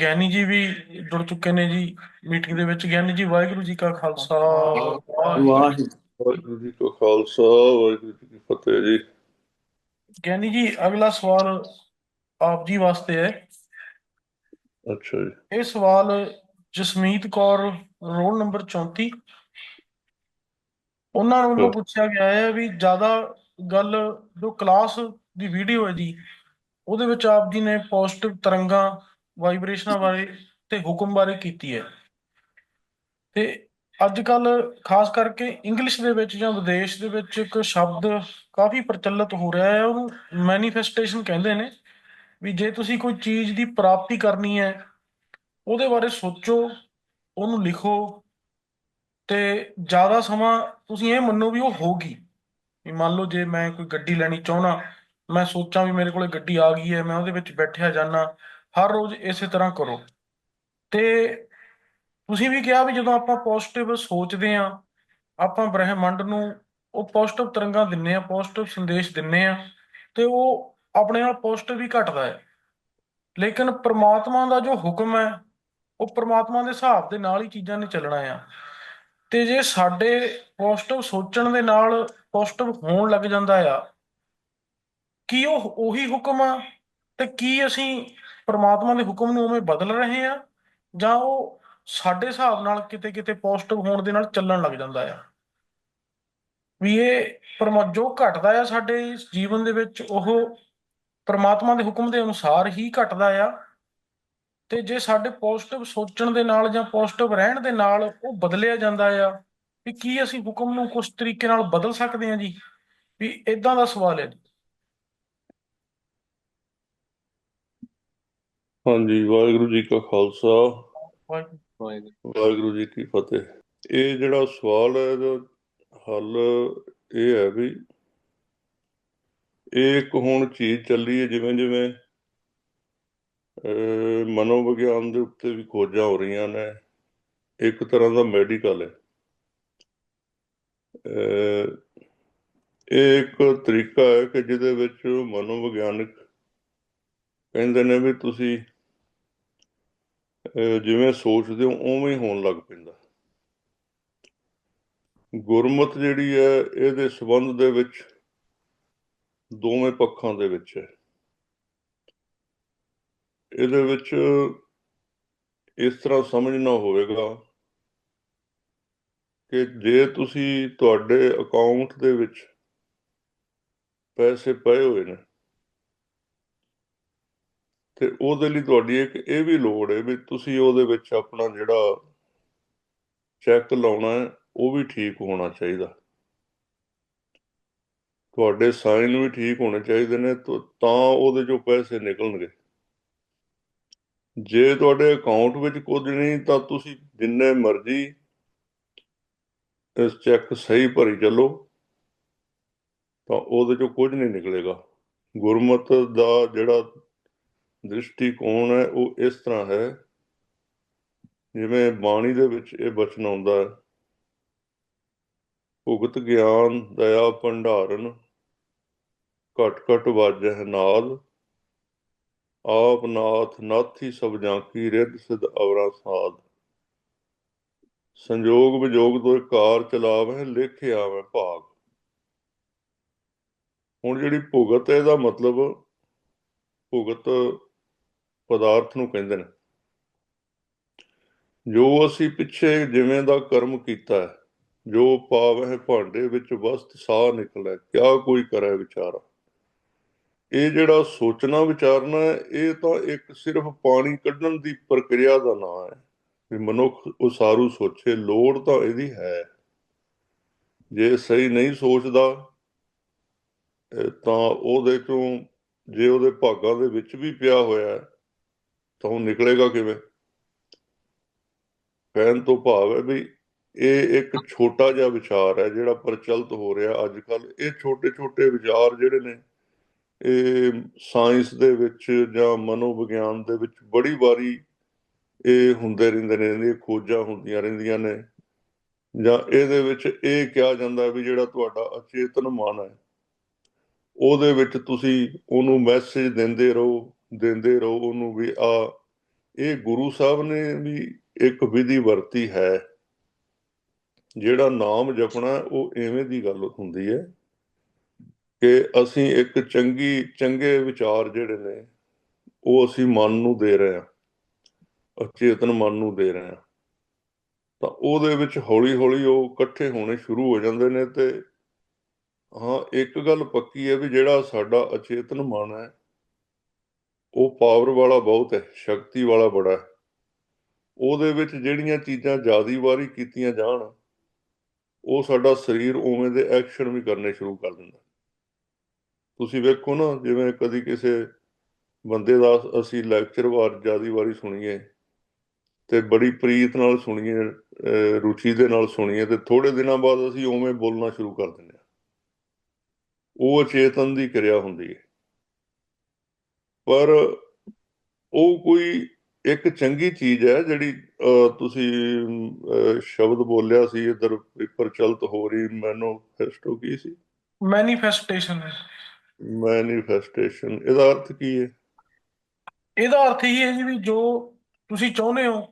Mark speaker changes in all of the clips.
Speaker 1: ਗਿਆਨੀ ਜੀ ਵੀ ਜੁੜ ਚੁੱਕੇ ਨੇ ਜੀ ਮੀਟਿੰਗ ਦੇ ਵਿੱਚ। ਗਿਆਨੀ ਜੀ ਵਾਹਿਗੁਰੂ ਜੀ ਕਾ ਖਾਲਸਾ। ਵਾਹਿਗੁਰੂ
Speaker 2: ਜੀ ਕਾ ਖਾਲਸਾ ਵਾਹਿਗੁਰੂ ਜੀ ਕੀ ਫਤਿਹ ਜੀ।
Speaker 1: ਗਿਆਨੀ ਜੀ ਅਗਲਾ ਸਵਾਲ ਆਪ ਜੀ ਵਾਸਤੇ ਹੈ।
Speaker 2: ਅੱਛਾ ਜੀ।
Speaker 1: ਇਹ ਸਵਾਲ ਜਸਮੀਤ ਕੌਰ ਰੋਲ ਨੰਬਰ 34 ਉਹਨਾਂ
Speaker 2: ਹਾਂ।
Speaker 1: ਪੁੱਛਿਆ ਗਿਆ ਹੈ ਵੀ ਜ਼ਿਆਦਾ ਗੱਲ ਜੋ ਕਲਾਸ ਦੀ ਵੀਡੀਓ ਹੈ ਜੀ ਉਹਦੇ ਵਿੱਚ ਆਪ ਜੀ ਨੇ ਪੋਜ਼ਿਟਿਵ ਤਰੰਗਾਂ ਵਾਈਬ੍ਰੇਸ਼ਨਾਂ ਬਾਰੇ ਤੇ ਹੁਕਮ ਬਾਰੇ ਕੀਤੀ ਹੈ। ਤੇ ਅੱਜ ਕੱਲ ਖਾਸ ਕਰਕੇ ਇੰਗਲਿਸ਼ ਦੇ ਵਿੱਚ ਜਾਂ ਵਿਦੇਸ਼ ਦੇ ਵਿੱਚ ਇੱਕ ਸ਼ਬਦ ਕਾਫੀ ਪ੍ਰਚਲਿਤ ਹੋ ਰਿਹਾ ਹੈ, ਉਹਨੂੰ ਮੈਨੀਫੈਸਟੇਸ਼ਨ ਕਹਿੰਦੇ ਨੇ ਵੀ ਜੇ ਤੁਸੀਂ ਕੋਈ ਚੀਜ਼ ਦੀ ਪ੍ਰਾਪਤੀ ਕਰਨੀ ਹੈ, ਉਹਦੇ ਬਾਰੇ ਸੋਚੋ, ਉਹਨੂੰ ਲਿਖੋ ਤੇ ਜ਼ਿਆਦਾ ਸਮਾਂ ਤੁਸੀਂ ਇਹ ਮੰਨੋ ਵੀ ਉਹ ਹੋਗੀ ਵੀ ਮੰਨ ਲਓ ਜੇ ਮੈਂ ਕੋਈ ਗੱਡੀ ਲੈਣੀ ਚਾਹਣਾ ਮੈਂ ਸੋਚਾਂ ਵੀ ਮੇਰੇ ਕੋਲੇ ਗੱਡੀ ਆ ਗਈ ਹੈ, ਮੈਂ ਉਹਦੇ ਵਿੱਚ ਬੈਠਿਆ ਜਾਣਾ ਹਰ ਰੋਜ਼ ਇਸੇ ਤਰ੍ਹਾਂ ਕਰੋ। ਤੇ ਤੁਸੀਂ ਵੀ ਕਿਹਾ ਵੀ ਜਦੋਂ ਆਪਾਂ ਪੋਜ਼ਿਟਿਵ ਸੋਚਦੇ ਆ ਆਪਾਂ ਬ੍ਰਹਿਮੰਡ ਨੂੰ ਉਹ ਪੋਜ਼ਿਟਿਵ ਤਰੰਗਾਂ ਦਿੰਨੇ ਆ ਪੋਜ਼ਿਟਿਵ ਸੰਦੇਸ਼ ਦਿੰਨੇ ਆ ਤੇ ਉਹ ਆਪਣੇ ਨਾਲ ਪੋਜ਼ਿਟਿਵ ਹੀ ਘਟਦਾ ਹੈ। ਲੇਕਿਨ ਪ੍ਰਮਾਤਮਾ ਦਾ ਜੋ ਹੁਕਮ ਹੈ, ਉਹ ਪ੍ਰਮਾਤਮਾ ਦੇ ਹਿਸਾਬ ਦੇ ਨਾਲ ਹੀ ਚੀਜ਼ਾਂ ਨੇ ਚੱਲਣਾ ਆ। ਤੇ ਜੇ ਸਾਡੇ ਪੋਜ਼ਿਟਿਵ ਸੋਚਣ ਦੇ ਨਾਲ ਪੋਜ਼ਿਟਿਵ ਹੋਣ ਲੱਗ ਜਾਂਦਾ ਆ, ਕੀ ਉਹ ਉਹੀ ਹੁਕਮ ਆ? ਤੇ ਕੀ ਅਸੀਂ ਪਰਮਾਤਮਾ ਦੇ ਹੁਕਮ ਨੂੰ ਉਵੇਂ ਬਦਲ ਰਹੇ ਆ ਜਾਂ ਉਹ ਸਾਡੇ ਹਿਸਾਬ ਨਾਲ ਕਿਤੇ ਕਿਤੇ ਪੋਜ਼ਿਟਿਵ ਹੋਣ ਦੇ ਨਾਲ ਚੱਲਣ ਲੱਗ ਜਾਂਦਾ ਆ। ਵੀ ਇਹ ਪਰਮਾ ਜੋ ਘਟਦਾ ਆ ਸਾਡੇ ਜੀਵਨ ਦੇ ਵਿੱਚ, ਉਹ ਪਰਮਾਤਮਾ ਦੇ ਹੁਕਮ ਦੇ ਅਨੁਸਾਰ ਹੀ ਘਟਦਾ ਆ ਤੇ ਜੇ ਸਾਡੇ ਪੋਜ਼ਿਟਿਵ ਸੋਚਣ ਦੇ ਨਾਲ ਜਾਂ ਪੋਜ਼ਿਟਿਵ ਰਹਿਣ ਦੇ ਨਾਲ ਉਹ ਬਦਲਿਆ ਜਾਂਦਾ ਆ, ਵੀ ਕੀ ਅਸੀਂ ਹੁਕਮ ਨੂੰ ਕੁਝ ਤਰੀਕੇ ਨਾਲ ਬਦਲ ਸਕਦੇ ਹਾਂ ਜੀ? ਵੀ ਇਦਾਂ ਦਾ ਸਵਾਲ ਹੈ ਜੀ
Speaker 2: ਹਾਂਜੀ, ਵਾਹਿਗੁਰੂ ਜੀ ਕਾ ਖਾਲਸਾ।
Speaker 1: ਵਾਹਿਗੁਰੂ।
Speaker 3: ਵਾਹਿਗੁਰੂ
Speaker 2: ਜੀ ਕੀ ਫਤਿਹ। ਇਹ ਜਿਹੜਾ ਸਵਾਲ ਹੈ, ਇਹਦਾ ਹੱਲ ਇਹ ਹੈ ਵੀ ਇਹ ਇੱਕ ਹੁਣ ਚੀਜ਼ ਚੱਲੀ ਹੈ ਜਿਵੇਂ ਜਿਵੇਂ ਮਨੋਵਿਗਿਆਨ ਦੇ ਉੱਤੇ ਵੀ ਖੋਜਾਂ ਹੋ ਰਹੀਆਂ ਨੇ। ਇੱਕ ਤਰ੍ਹਾਂ ਦਾ ਮੈਡੀਕਲ ਹੈ। ਇਹ ਇੱਕ ਤਰੀਕਾ ਹੈ ਕਿ ਜਿਹਦੇ ਵਿੱਚ ਮਨੋਵਿਗਿਆਨਕ ਕਹਿੰਦੇ ਨੇ ਵੀ ਤੁਸੀਂ ਜਿਵੇਂ ਸੋਚਦੇ ਹੋ, ਉਵੇਂ ਹੋਣ ਲੱਗ ਪੈਂਦਾ। ਗੁਰਮਤ ਜਿਹੜੀ ਹੈ, ਇਹਦੇ ਸੰਬੰਧ ਦੇ ਵਿੱਚ ਦੋਵੇਂ ਪੱਖਾਂ ਦੇ ਵਿੱਚ ਹੈ। ਇਹਦੇ ਵਿੱਚ ਇਸ ਤਰ੍ਹਾਂ ਸਮਝਣਾ ਹੋਵੇਗਾ ਕਿ ਜੇ ਤੁਸੀਂ ਤੁਹਾਡੇ ਅਕਾਊਂਟ ਦੇ ਵਿੱਚ ਪੈਸੇ ਪਏ ਹੋਏ ਨੇ ਤੇ ਉਹਦੇ ਲਈ ਤੁਹਾਡੀ ਇੱਕ ਇਹ ਵੀ ਲੋੜ ਹੈ ਵੀ ਤੁਸੀਂ ਉਹਦੇ ਵਿੱਚ ਆਪਣਾ ਜਿਹੜਾ ਚੈੱਕ ਲਾਉਣਾ ਹੈ, ਉਹ ਵੀ ਠੀਕ ਹੋਣਾ ਚਾਹੀਦਾ। ਤੁਹਾਡੇ ਸਾਈਨ ਵੀ ਠੀਕ ਹੋਣੇ ਚਾਹੀਦੇ ਨੇ, ਤਾਂ ਉਹਦੇ ਚੋਂ ਪੈਸੇ ਨਿਕਲਣਗੇ। ਜੇ ਤੁਹਾਡੇ ਅਕਾਊਂਟ ਵਿੱਚ ਕੁਝ ਨਹੀਂ, ਤਾਂ ਤੁਸੀਂ ਜਿੰਨੇ ਮਰਜ਼ੀ ਇਸ ਚੈੱਕ ਸਹੀ ਭਰੀ ਚੱਲੋ, ਤਾਂ ਉਹਦੇ ਚੋਂ ਕੁਝ ਨਹੀਂ ਨਿਕਲੇਗਾ। ਗੁਰਮਤ ਦਾ ਜਿਹੜਾ ਦ੍ਰਿਸ਼ਟੀਕੋਣ ਹੈ, ਉਹ ਇਸ ਤਰ੍ਹਾਂ ਹੈ। ਜਿਵੇਂ ਬਾਣੀ ਦੇ ਵਿੱਚ ਇਹ ਬਚਨ ਆਉਂਦਾ ਹੈ, ਭੁਗਤ ਗਿਆਨ, ਦਇਆ, ਭੰਡਾਰਨ, ਘਟ ਘਟ ਵਾਜਹਿ ਨਾਦ, ਆਪ ਨਾਥ, ਨਾਥੀ ਸਭ ਜਾਂਕੀ ਰਿੱਧ ਸਿਧ ਅਵਰਾ ਸਾਧ। ਸੰਜੋਗ ਵਿਜੋਗ ਤੋਂ ਕਾਰ ਚਲਾਵਹਿ ਲਿਖ ਆਵੈ ਭਾਗ। ਹੁਣ ਜਿਹੜੀ ਭੁਗਤ ਹੈ, ਇਹਦਾ ਮਤਲਬ ਭੁਗਤ ਪਦਾਰਥ ਨੂੰ ਕਹਿੰਦੇ ਨੇ। ਜੋ ਅਸੀਂ ਪਿੱਛੇ ਜਿਵੇਂ ਦਾ ਕਰਮ ਕੀਤਾ ਹੈ, ਜੋ ਪਾਵਹਿ ਭਾਂਡੇ ਵਿੱਚ ਵਸਤ ਸਾਹ ਨਿਕਲੈ, ਕਿਆ ਕੋਈ ਕਰੇ ਵਿਚਾਰਾ? ਇਹ ਜਿਹੜਾ ਸੋਚਣਾ ਵਿਚਾਰਨਾ ਇਹ ਤਾਂ ਇੱਕ ਸਿਰਫ ਪਾਣੀ ਕੱਢਣ ਦੀ ਪ੍ਰਕਿਰਿਆ ਦਾ ਨਾਮ ਹੈ। ਵੀ ਮਨੁੱਖ ਉਸਾਰੂ ਸੋਚੇ, ਲੋੜ ਤਾਂ ਇਹਦੀ ਹੈ। ਜੇ ਸਹੀ ਨਹੀਂ ਸੋਚਦਾ ਤਾਂ ਉਹਦੇ ਚੋਂ, ਜੇ ਉਹਦੇ ਭਾਗਾਂ ਦੇ ਵਿੱਚ ਵੀ ਪਿਆ ਹੋਇਆ ਤਾਂ ਉਹ ਨਿਕਲੇਗਾ ਕਿਵੇਂ? ਕਹਿਣ ਤੋਂ ਭਾਵ ਹੈ ਵੀ ਇਹ ਇੱਕ ਛੋਟਾ ਜਿਹਾ ਵਿਚਾਰ ਹੈ ਜਿਹੜਾ ਪ੍ਰਚਲਿਤ ਹੋ ਰਿਹਾ ਅੱਜ ਕੱਲ ਇਹ ਛੋਟੇ ਛੋਟੇ ਵਿਚਾਰ ਜਿਹੜੇ ਨੇ, ਇਹ ਸਾਇੰਸ ਦੇ ਵਿੱਚ ਜਾਂ ਮਨੋਵਿਗਿਆਨ ਦੇ ਵਿੱਚ ਬੜੀ ਵਾਰੀ ਇਹ ਹੁੰਦੇ ਰਹਿੰਦੇ ਨੇ ਇਹਦੀਆਂ ਖੋਜਾਂ ਹੁੰਦੀਆਂ ਰਹਿੰਦੀਆਂ ਨੇ। ਜਾਂ ਇਹਦੇ ਵਿੱਚ ਇਹ ਕਿਹਾ ਜਾਂਦਾ ਵੀ ਜਿਹੜਾ ਤੁਹਾਡਾ ਅਚੇਤਨ ਮਨ ਹੈ, ਉਹਦੇ ਵਿੱਚ ਤੁਸੀਂ ਉਹਨੂੰ ਮੈਸੇਜ ਦਿੰਦੇ ਰਹੋ। ਦਿੰਦੇ ਰਹੋ ਉਹਨੂੰ ਵੀ, ਆ, ਇਹ ਗੁਰੂ ਸਾਹਿਬ ਨੇ ਵੀ ਇੱਕ ਵਿਧੀ ਵਰਤੀ ਹੈ। ਜਿਹੜਾ ਨਾਮ ਜਪਣਾ ਉਹ ਐਵੇਂ ਦੀ ਗੱਲ ਹੁੰਦੀ ਹੈ ਕਿ ਅਸੀਂ ਇੱਕ ਚੰਗੀ, ਚੰਗੇ ਵਿਚਾਰ ਜਿਹੜੇ ਨੇ, ਉਹ ਅਸੀਂ ਮਨ ਨੂੰ ਦੇ ਰਹੇ ਹਾਂ, ਅਚੇਤਨ ਮਨ ਨੂੰ ਦੇ ਰਹੇ ਹਾਂ। ਤਾਂ ਉਹਦੇ ਵਿੱਚ ਹੌਲੀ ਹੌਲੀ ਉਹ ਇਕੱਠੇ ਹੋਣੇ ਸ਼ੁਰੂ ਹੋ ਜਾਂਦੇ ਨੇ ਤੇ, ਹਾਂ, ਇੱਕ ਗੱਲ ਪੱਕੀ ਹੈ ਵੀ ਜਿਹੜਾ ਸਾਡਾ ਅਚੇਤਨ ਮਨ ਹੈ ਉਹ ਪਾਵਰ ਵਾਲਾ ਬਹੁਤ ਹੈ, ਸ਼ਕਤੀ ਵਾਲਾ ਬੜਾ ਹੈ। ਉਹਦੇ ਵਿੱਚ ਜਿਹੜੀਆਂ ਚੀਜ਼ਾਂ ਜਿਆਦੀ ਵਾਰੀ ਕੀਤੀਆਂ ਜਾਣ, ਉਹ ਸਾਡਾ ਸਰੀਰ ਉਵੇਂ ਦੇ ਐਕਸ਼ਨ ਵੀ ਕਰਨੇ ਸ਼ੁਰੂ ਕਰ ਦਿੰਦਾ। ਤੁਸੀਂ ਵੇਖੋ ਨਾ, ਜਿਵੇਂ ਕਦੀ ਕਿਸੇ ਬੰਦੇ ਦਾ ਅਸੀਂ ਲੈਕਚਰ ਵਾਰ ਜਿਆਦੀ ਵਾਰੀ ਸੁਣੀਏ ਤੇ ਬੜੀ ਪ੍ਰੀਤ ਨਾਲ ਸੁਣੀਏ ਰੁਚੀ ਦੇ ਨਾਲ ਸੁਣੀਏ ਤੇ ਥੋੜੇ ਦਿਨਾਂ ਬਾਅਦ ਅਸੀਂ ਉਵੇਂ ਬੋਲਣਾ ਸ਼ੁਰੂ ਕਰ ਦਿੰਦੇ ਹਾਂ। ਉਹ ਅਚੇਤਨ ਦੀ ਕਿਰਿਆ ਹੁੰਦੀ ਹੈ। ਪਰ ਉਹ ਕੋਈ ਇੱਕ ਚੰਗੀ ਚੀਜ਼ ਹੈ ਜਿਹੜੀ ਤੁਸੀਂ ਸ਼ਬਦ ਬੋਲਿਆ ਸੀ ਇਧਰ ਪੇਪਰ ਚਲਤ ਹੋ ਰਹੀ ਮੈਨੂਫੈਸਟੋ ਕੀ ਸੀ?
Speaker 1: ਮੈਨੀਫੈਸਟੇਸ਼ਨ
Speaker 2: ਮੈਨੀਫੈਸਟੇਸ਼ਨ ਇਹਦਾ ਅਰਥ ਕੀ ਹੈ?
Speaker 1: ਇਹਦਾ ਅਰਥ ਇਹ ਹੈ ਜੀ ਵੀ ਜੋ ਤੁਸੀਂ ਚਾਹੁੰਦੇ ਹੋ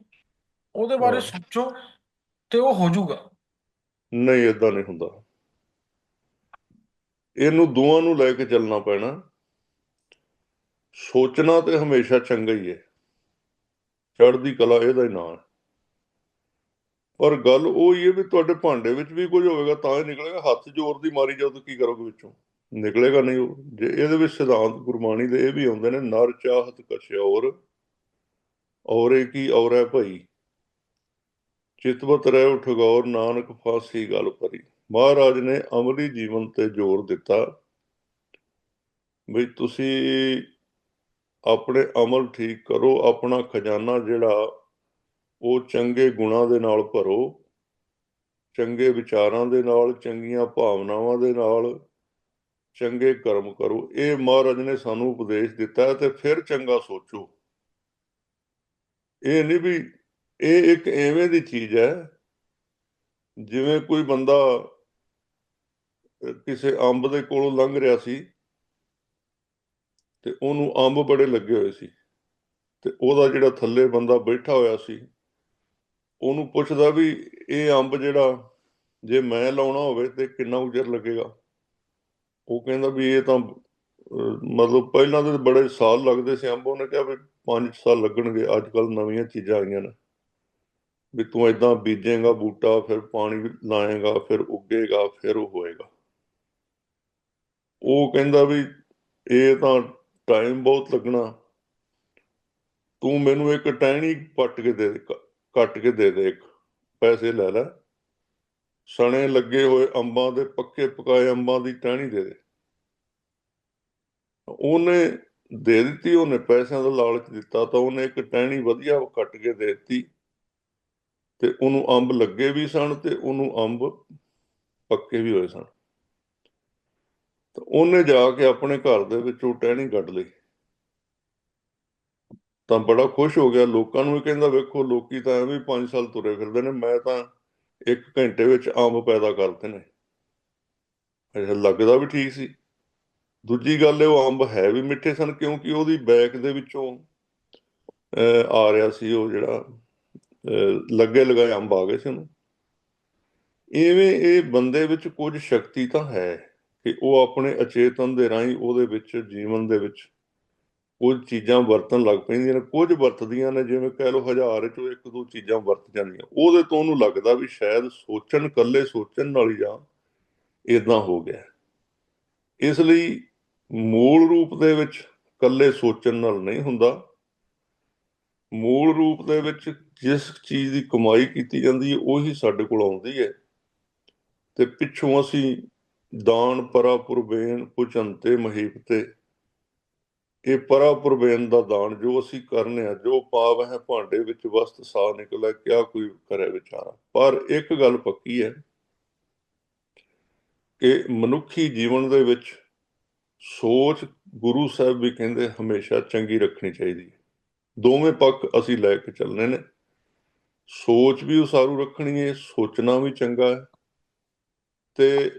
Speaker 1: ਉਹਦੇ ਬਾਰੇ। ਸੋਚੋ ਤੇ ਉਹ ਹੋ ਜਾਊਗਾ।
Speaker 2: ਨਹੀਂ ਇਦਾਂ ਨਹੀਂ ਹੁੰਦਾ। ਇਹਨੂੰ ਦੋਵਾਂ ਨੂੰ ਲੈ ਕੇ ਚੱਲਣਾ ਪੈਣਾ। ਸੋਚਣਾ ਤੇ ਹਮੇਸ਼ਾ ਚੰਗਾ ਹੀ ਹੈ। ਚੜ੍ਹਦੀ ਕਲਾ ਇਹਦਾ ਹੀ ਨਾਂ ਹੈ ਪਰ ਗੱਲ ਉਹ ਹੀ ਹੈ ਵੀ ਤੁਹਾਡੇ ਭਾਂਡੇ ਵਿੱਚ ਵੀ ਕੁਝ ਹੋਵੇਗਾ ਤਾਂ ਹੀ ਨਿਕਲੇਗਾ। ਹੱਥ ਜ਼ੋਰ ਦੀ ਮਾਰੀ ਜਾਓ ਤਾਂ ਕੀ ਕਰੋਗੇ ਵਿੱਚੋਂ? ਨਿਕਲੇਗਾ ਨਹੀਂ ਉਹ। ਜੇ ਇਹਦੇ ਵਿੱਚ ਸਿਧਾਂਤ ਗੁਰਬਾਣੀ ਦੇ ਇਹ ਵੀ ਆਉਂਦੇ ਨੇ, ਨਰ ਚਾਹਤ ਕਛਿਓਰ ਔਰੇ ਕੀ ਔਰੈ ਭਈ? ਚਿਤਵਤ ਰਹਿ ਉਠਗੌਰ ਨਾਨਕ ਫਾਸੀ ਗੱਲ ਭਰੀ ਮਹਾਰਾਜ ਨੇ ਅਮਲੀ ਜੀਵਨ ਤੇ ਜ਼ੋਰ ਦਿੱਤਾ। ਵੀ ਤੁਸੀਂ ਆਪਣੇ ਅਮਲ ਠੀਕ ਕਰੋ, ਆਪਣਾ ਖਜ਼ਾਨਾ ਜਿਹੜਾ ਉਹ ਚੰਗੇ ਗੁਣਾਂ ਦੇ ਨਾਲ ਭਰੋ, ਚੰਗੇ ਵਿਚਾਰਾਂ ਦੇ ਨਾਲ, ਚੰਗੀਆਂ ਭਾਵਨਾਵਾਂ ਦੇ ਨਾਲ, ਚੰਗੇ ਕਰਮ ਕਰੋ। ਇਹ ਮਹਾਰਾਜ ਨੇ ਸਾਨੂੰ ਉਪਦੇਸ਼ ਦਿੱਤਾ ਤੇ ਫਿਰ ਚੰਗਾ ਸੋਚੋ। ਇਹ ਨਹੀਂ ਵੀ, ਇਹ ਇੱਕ ਐਵੇਂ ਦੀ ਚੀਜ਼ ਹੈ, ਜਿਵੇਂ ਕੋਈ ਬੰਦਾ ਕਿਸੇ ਅੰਬ ਦੇ ਕੋਲੋਂ ਲੰਘ ਰਿਹਾ ਸੀ ਤੇ ਉਹਨੂੰ ਅੰਬ ਬੜੇ ਲੱਗੇ ਹੋਏ ਸੀ। ਤੇ ਉਹਦਾ ਜਿਹੜਾ ਥੱਲੇ ਬੰਦਾ ਬੈਠਾ ਹੋਇਆ ਸੀ, ਉਹਨੂੰ ਪੁੱਛਦਾ ਵੀ ਇਹ ਅੰਬ ਜਿਹੜਾ, ਜੇ ਮੈਂ ਲਾਉਣਾ ਹੋਵੇ ਤੇ ਕਿੰਨਾ ਉਜਰ ਲੱਗੇਗਾ? ਉਹ ਕਹਿੰਦਾ ਵੀ ਇਹ ਤਾਂ ਮਤਲਬ ਪਹਿਲਾਂ ਤੇ ਬੜੇ ਸਾਲ ਲੱਗਦੇ ਸੀ ਅੰਬ। ਉਹਨੇ ਕਿਹਾ ਵੀ 5 ਸਾਲ ਲੱਗਣਗੇ ਅੱਜ ਕੱਲ ਨਵੀਆਂ ਚੀਜ਼ਾਂ ਆਈਆਂ ਨੇ। ਵੀ ਤੂੰ ਇਦਾਂ ਬੀਜੇਗਾ ਬੂਟਾ, ਫਿਰ ਪਾਣੀ ਲਾਏਗਾ, ਫਿਰ ਉੱਗੇਗਾ, ਫਿਰ ਉਹ ਹੋਏਗਾ। ਉਹ ਕਹਿੰਦਾ ਵੀ ਇਹ ਤਾਂ ਟਾਈਮ ਬਹੁਤ ਲੱਗਣਾ। ਤੂੰ ਮੈਨੂੰ ਇੱਕ ਟਹਿਣੀ ਪੱਟ ਕੇ ਦੇ ਦੇ, ਕੱਟ ਕੇ ਦੇ ਦੇ ਇੱਕ ਪੈਸੇ ਲੈ ਲੈ। ਸਣੇ ਲੱਗੇ ਹੋਏ ਅੰਬਾਂ ਦੇ ਪੱਕੇ ਪਕਾਏ ਅੰਬਾਂ ਦੀ ਟਹਿਣੀ ਦੇ ਦੇ। ਉਹਨੇ ਦੇ ਦਿੱਤੀ ਉਹਨੇ ਪੈਸਿਆਂ ਦਾ ਲਾਲਚ ਦਿੱਤਾ ਤਾਂ ਉਹਨੇ ਇੱਕ ਟਹਿਣੀ ਵਧੀਆ ਕੱਟ ਕੇ ਦੇ ਦਿੱਤੀ। ਤੇ ਉਹਨੂੰ ਅੰਬ ਲੱਗੇ ਵੀ ਸਨ ਤੇ ਉਹਨੂੰ ਅੰਬ ਪੱਕੇ ਵੀ ਹੋਏ ਸਨ। ਤਾਂ ਉਹਨੇ ਜਾ ਕੇ ਆਪਣੇ ਘਰ ਦੇ ਵਿੱਚ ਉਹ ਟਹਿਣੀ ਕੱਢ ਲਈ। ਤਾਂ ਬੜਾ ਖੁਸ਼ ਹੋ ਗਿਆ। ਲੋਕਾਂ ਨੂੰ ਵੀ ਕਹਿੰਦਾ ਵੇਖੋ ਲੋਕੀ ਤਾਂ ਐਵੇਂ 5 ਸਾਲ ਤੁਰੇ ਫਿਰਦੇ ਨੇ। ਮੈਂ ਤਾਂ ਇੱਕ ਘੰਟੇ ਵਿੱਚ ਅੰਬ ਪੈਦਾ ਕਰਦੇ ਨੇ। ਇਹ ਲੱਗਦਾ ਵੀ ਠੀਕ ਸੀ। ਦੂਜੀ ਗੱਲ ਇਹ ਉਹ ਅੰਬ ਹੈ ਵੀ ਮਿੱਠੇ ਸਨ ਕਿਉਂਕਿ ਉਹਦੀ ਬੈਕ ਦੇ ਵਿੱਚੋਂ ਅਹ, ਆ ਰਿਹਾ ਸੀ ਉਹ ਜਿਹੜਾ ਲੱਗੇ ਲਗਾਏ ਅੰਬ ਆ ਗਏ ਸੀ ਉਹਨੂੰ। ਇਵੇਂ ਇਹ ਬੰਦੇ ਵਿੱਚ ਕੁਝ ਸ਼ਕਤੀ ਤਾਂ ਹੈ। ਕਿ ਉਹ ਆਪਣੇ ਅਚੇਤਨ ਦੇ ਰਾਹੀਂ ਉਹਦੇ ਵਿੱਚ, ਜੀਵਨ ਦੇ ਵਿੱਚ ਕੁਝ ਚੀਜ਼ਾਂ ਵਰਤਣ ਲੱਗ ਪੈਂਦੀਆਂ ਨੇ। ਕੁਝ ਵਰਤਦੀਆਂ ਨੇ, ਜਿਵੇਂ ਕਹਿ ਲਓ ਹਜ਼ਾਰ ਚੋਂ ਇੱਕ ਦੋ ਚੀਜ਼ਾਂ ਵਰਤ ਜਾਂਦੀਆਂ। ਉਹਦੇ ਤੋਂ ਉਹਨੂੰ ਲੱਗਦਾ ਵੀ ਸ਼ਾਇਦ ਸੋਚਣ ਕੱਲੇ ਸੋਚਣ ਨਾਲ ਹੀ ਜਾਂ ਇਦਾਂ ਹੋ ਗਿਆ। ਇਸ ਲਈ ਮੂਲ ਰੂਪ ਦੇ ਵਿੱਚ ਕੱਲੇ ਸੋਚਣ ਨਾਲ ਨਹੀਂ ਹੁੰਦਾ। ਮੂਲ ਰੂਪ ਦੇ ਵਿੱਚ ਜਿਸ ਚੀਜ਼ ਦੀ ਕਮਾਈ ਕੀਤੀ ਜਾਂਦੀ ਹੈ, ਉਹੀ ਸਾਡੇ ਕੋਲ ਆਉਂਦੀ ਹੈ। ਤੇ ਪਿੱਛੋਂ ਅਸੀਂ ਦਾਨ ਪਰਾ ਪੁਚੰਤੇ ਮਹੀਪਤੇ। ਇਹ ਪਰਾ ਦਾ ਦਾਨ ਜੋ ਅਸੀਂ ਕਰਨੇ ਆ, ਜੋ ਪਾਵ ਹੈ, ਭਾਂਡੇ ਵਿੱਚ ਵਸਤ ਸਾ ਨਿਕਲੇ ਕਿਆ ਕੋਈ ਕਰੇ ਵਿਚਾਰਾ। ਪਰ ਇੱਕ ਗੱਲ ਪੱਕੀ ਹੈ ਕਿ ਮਨੁੱਖੀ ਜੀਵਨ ਦੇ ਵਿੱਚ ਸੋਚ ਗੁਰੂ ਸਾਹਿਬ ਵੀ ਕਹਿੰਦੇ ਹਮੇਸ਼ਾ ਚੰਗੀ ਰੱਖਣੀ ਚਾਹੀਦੀ ਹੈ। ਦੋਵੇਂ ਪੱਖ ਅਸੀਂ ਲੈ ਕੇ ਚੱਲਣੇ ਨੇ। ਸੋਚ ਵੀ ਉਸਾਰੂ ਰੱਖਣੀ ਹੈ, ਸੋਚਣਾ ਵੀ ਚੰਗਾ ਹੈ। ਤੇ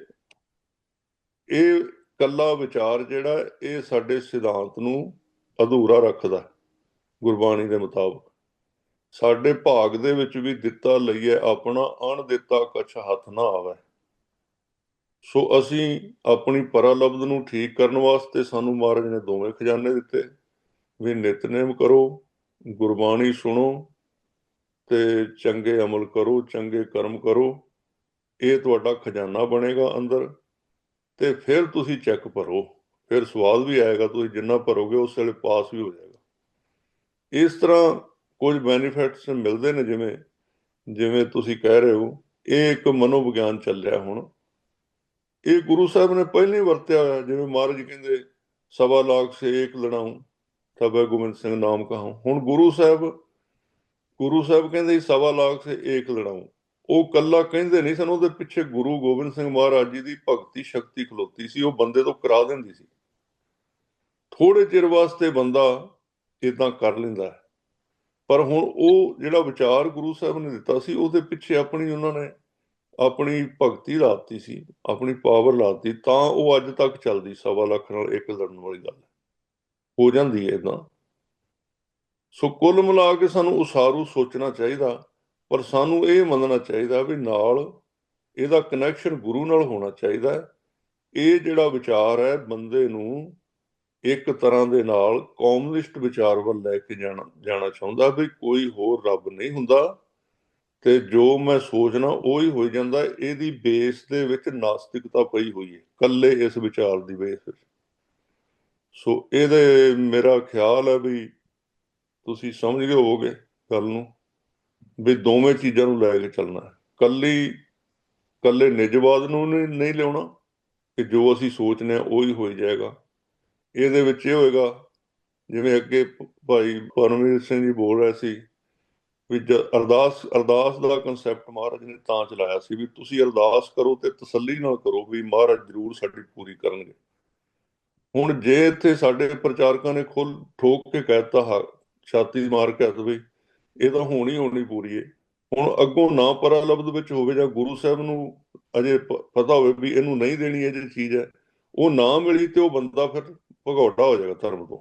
Speaker 2: ਇਹ ਕੱਲਾ ਵਿਚਾਰ ਜਿਹੜਾ ਇਹ ਸਾਡੇ ਸਿਧਾਂਤ ਨੂੰ ਅਧੂਰਾ ਰੱਖਦਾ ਗੁਰਬਾਣੀ ਦੇ ਮੁਤਾਬਕ। ਸਾਡੇ ਭਾਗ ਦੇ ਵਿੱਚ ਵੀ ਦਿੱਤਾ ਲਈਏ ਆਪਣਾ ਅਣ ਦਿੱਤਾ ਕਛ ਹੱਥ ਨਾ ਆਵੇ। ਸੋ ਅਸੀਂ ਆਪਣੀ ਪਰਾਲਬਧ ਨੂੰ ਠੀਕ ਕਰਨ ਵਾਸਤੇ ਸਾਨੂੰ ਮਹਾਰਾਜ ਨੇ ਦੋਵੇਂ ਖਜ਼ਾਨੇ ਦਿੱਤੇ। ਵੀ ਨਿਤਨੇਮ ਕਰੋ, ਗੁਰਬਾਣੀ ਸੁਣੋ ਤੇ ਚੰਗੇ ਅਮਲ ਕਰੋ, ਚੰਗੇ ਕਰਮ ਕਰੋ। ਇਹ ਤੁਹਾਡਾ ਖਜ਼ਾਨਾ ਬਣੇਗਾ ਅੰਦਰ। ਤੇ ਫਿਰ ਤੁਸੀਂ ਚੈੱਕ ਭਰੋ। ਫਿਰ ਸਵਾਦ ਵੀ ਆਏਗਾ, ਤੁਸੀਂ ਜਿੰਨਾ ਭਰੋਗੇ ਉਸ ਵੇਲੇ ਪਾਸ ਵੀ ਹੋ ਜਾਏਗਾ। ਇਸ ਤਰ੍ਹਾਂ ਕੁਝ ਬੈਨੀਫਿਟਸ ਮਿਲਦੇ ਨੇ ਜਿਵੇਂ ਜਿਵੇਂ ਤੁਸੀਂ ਕਹਿ ਰਹੇ ਹੋ, ਇਹ ਇੱਕ ਮਨੋਵਿਗਿਆਨ ਚੱਲ ਰਿਹਾ ਹੁਣ। ਇਹ ਗੁਰੂ ਸਾਹਿਬ ਨੇ ਪਹਿਲਾਂ ਹੀ ਵਰਤਿਆ ਹੋਇਆ, ਜਿਵੇਂ ਮਹਾਰਾਜ ਕਹਿੰਦੇ, ਸਵਾ ਲਾਖ ਸੇ ਏਕ ਲੜਾਉ ਤਬੇ ਗੋਬਿੰਦ ਸਿੰਘ ਨਾਮ ਕਹਾਉ। ਹੁਣ ਗੁਰੂ ਸਾਹਿਬ ਗੁਰੂ ਸਾਹਿਬ ਕਹਿੰਦੇ ਸਵਾ ਲਾਖ ਸੇ ਏਕ ਲੜਾਉ। ਉਹ ਕੱਲਾ ਕਹਿੰਦੇ ਨਹੀਂ ਸਨ, ਉਹਦੇ ਪਿੱਛੇ ਗੁਰੂ ਗੋਬਿੰਦ ਸਿੰਘ ਮਹਾਰਾਜ ਜੀ ਦੀ ਭਗਤੀ ਸ਼ਕਤੀ ਖਲੋਤੀ ਸੀ, ਉਹ ਬੰਦੇ ਤੋਂ ਕਰਾ ਦਿੰਦੀ ਸੀ। ਥੋੜੇ ਚਿਰ ਵਾਸਤੇ ਬੰਦਾ ਇਦਾਂ ਕਰ ਲੈਂਦਾ ਪਰ ਹੁਣ ਉਹ ਜਿਹੜਾ ਵਿਚਾਰ ਗੁਰੂ ਸਾਹਿਬ ਨੇ ਦਿੱਤਾ ਸੀ, ਉਹਦੇ ਪਿੱਛੇ ਆਪਣੀ ਉਹਨਾਂ ਨੇ ਆਪਣੀ ਭਗਤੀ ਲਾਤੀ ਸੀ, ਆਪਣੀ ਪਾਵਰ ਲਾਤੀ, ਤਾਂ ਉਹ ਅੱਜ ਤੱਕ ਚੱਲਦੀ, ਸਵਾ ਲੱਖ ਨਾਲ ਇੱਕ ਲੜਨ ਵਾਲੀ ਗੱਲ ਹੋ। ਜਾਂਦੀ ਹੈ ਇਦਾਂ ਸੋ ਕੁੱਲ ਮਿਲਾ ਕੇ ਸਾਨੂੰ ਉਸਾਰੂ ਸੋਚਣਾ ਚਾਹੀਦਾ। ਪਰ ਸਾਨੂੰ ਇਹ ਮੰਨਣਾ ਚਾਹੀਦਾ ਵੀ ਨਾਲ ਇਹਦਾ ਕਨੈਕਸ਼ਨ ਗੁਰੂ ਨਾਲ ਹੋਣਾ ਚਾਹੀਦਾ ਹੈ। ਇਹ ਜਿਹੜਾ ਵਿਚਾਰ ਹੈ ਬੰਦੇ ਨੂੰ ਇੱਕ ਤਰ੍ਹਾਂ ਦੇ ਨਾਲ ਕੌਮਨਿਸਟ ਵਿਚਾਰ ਵੱਲ ਲੈ ਕੇ ਜਾਣਾ ਜਾਣਾ ਚਾਹੁੰਦਾ ਵੀ ਕੋਈ ਹੋਰ ਰੱਬ ਨਹੀਂ ਹੁੰਦਾ ਤੇ ਜੋ ਮੈਂ ਸੋਚਣਾ ਉਹ ਹੀ ਹੋ ਜਾਂਦਾ, ਇਹਦੀ ਬੇਸ ਦੇ ਵਿੱਚ ਨਾਸਤਿਕਤਾ ਪਈ ਹੋਈ ਹੈ ਕੱਲੇ ਇਸ ਵਿਚਾਰ ਦੀ ਬੇਸ ਵਿੱਚ। ਸੋ ਇਹਦੇ ਮੇਰਾ ਖਿਆਲ ਹੈ ਵੀ ਤੁਸੀਂ ਸਮਝ ਗਏ ਹੋਵੋਗੇ ਗੱਲ ਨੂੰ। ਵੀ ਦੋਵੇਂ ਚੀਜ਼ਾਂ ਨੂੰ ਲੈ ਕੇ ਚੱਲਣਾ ਹੈ। ਕੱਲੀ, ਕੱਲੇ ਨਿਜਵਾਦ ਨੂੰ ਨਹੀਂ ਲਿਆਉਣਾ ਕਿ ਜੋ ਅਸੀਂ ਸੋਚਨੇ ਆ ਉਹ ਹੀ ਹੋਈ ਜਾਏਗਾ। ਇਹਦੇ ਵਿੱਚ ਇਹ ਹੋਏਗਾ, ਜਿਵੇਂ ਅੱਗੇ ਭਾਈ ਪਰਮਵੀਰ ਸਿੰਘ ਜੀ ਬੋਲ ਰਹੇ ਸੀ ਵੀ ਜ- ਅਰਦਾਸ ਅਰਦਾਸ ਦਾ ਕਨਸੈਪਟ ਮਹਾਰਾਜ ਨੇ ਤਾਂ ਚਲਾਇਆ ਸੀ ਵੀ ਤੁਸੀਂ ਅਰਦਾਸ ਕਰੋ ਤੇ ਤਸੱਲੀ ਨਾਲ ਕਰੋ ਵੀ ਮਹਾਰਾਜ ਜ਼ਰੂਰ ਸਾਡੀ ਪੂਰੀ ਕਰਨਗੇ। ਹੁਣ ਜੇ ਇੱਥੇ ਸਾਡੇ ਪ੍ਰਚਾਰਕਾਂ ਨੇ ਖੁੱਲ ਠੋਕ ਕੇ ਕਹਿਤਾ ਹਾ, ਛਾਤੀ ਮਾਰ ਕੇ ਹੱਥ ਵੀ ਇਹ ਤਾਂ ਹੋਣੀ ਹੋਣੀ ਪੂਰੀ ਏ। ਹੁਣ ਅੱਗੋਂ ਨਾ ਪਰਾਲਬਧ ਵਿੱਚ ਹੋਵੇ ਜਾਂ ਗੁਰੂ ਸਾਹਿਬ ਨੂੰ ਅਜੇ ਪਤਾ ਹੋਵੇ ਵੀ ਇਹਨੂੰ ਨਹੀਂ ਦੇਣੀ ਇਹ ਜਿਹੜੀ ਚੀਜ਼ ਹੈ, ਉਹ ਨਾ ਮਿਲੀ ਤੇ ਉਹ ਬੰਦਾ ਫਿਰ ਭਗੌੜਾ ਹੋ ਜਾਏਗਾ ਧਰਮ ਤੋਂ।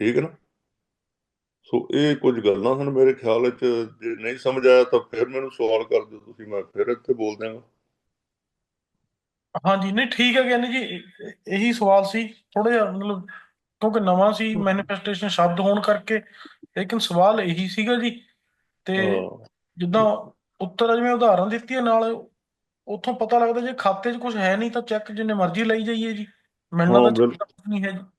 Speaker 2: ਠੀਕ ਹੈ ਨਾ? ਸੋ ਇਹ ਕੁਝ ਗੱਲਾਂ ਹਨ ਮੇਰੇ ਖਿਆਲ ਵਿੱਚ। ਜੇ ਨਹੀਂ ਸਮਝ ਆਇਆ ਤਾਂ ਫਿਰ ਮੈਨੂੰ ਸਵਾਲ ਕਰ ਦਿਓ ਤੁਸੀਂ, ਮੈਂ ਫਿਰ ਇੱਥੇ ਬੋਲ ਦਿਆਂਗਾ।
Speaker 1: ਹਾਂਜੀ, ਨਹੀਂ ਠੀਕ ਹੈ ਗਿਆਨੀ ਜੀ, ਇਹੀ ਸਵਾਲ ਸੀ। ਥੋੜਾ ਜਿਹਾ ਮਤਲਬ ਕਿਉਂਕਿ ਨਵਾਂ ਸੀ ਮੈਨੀਫੈਸਟੇਸ਼ਨ ਸ਼ਬਦ ਹੋਣ ਕਰਕੇ ਲੇਕਿਨ ਸਵਾਲ ਇਹੀ ਸੀਗਾ ਜੀ ਤੇ ਜਿੱਦਾਂ ਉੱਤਰ ਜਿਵੇਂ ਉਦਾਹਰਨ ਦਿੱਤੀ ਹੈ ਨਾਲ ਉੱਥੋਂ ਪਤਾ ਲੱਗਦਾ ਜੇ ਖਾਤੇ 'ਚ ਕੁਝ ਹੈ ਨਹੀਂ ਤਾਂ ਚੈੱਕ ਜਿੰਨੇ ਮਰਜ਼ੀ ਲਈ ਜਾਈਏ ਜੀ। ਮਿਲਣਾ
Speaker 2: ਹਾਂ,
Speaker 1: ਤਾਂ ਨਹੀਂ ਹੈ ਜੀ।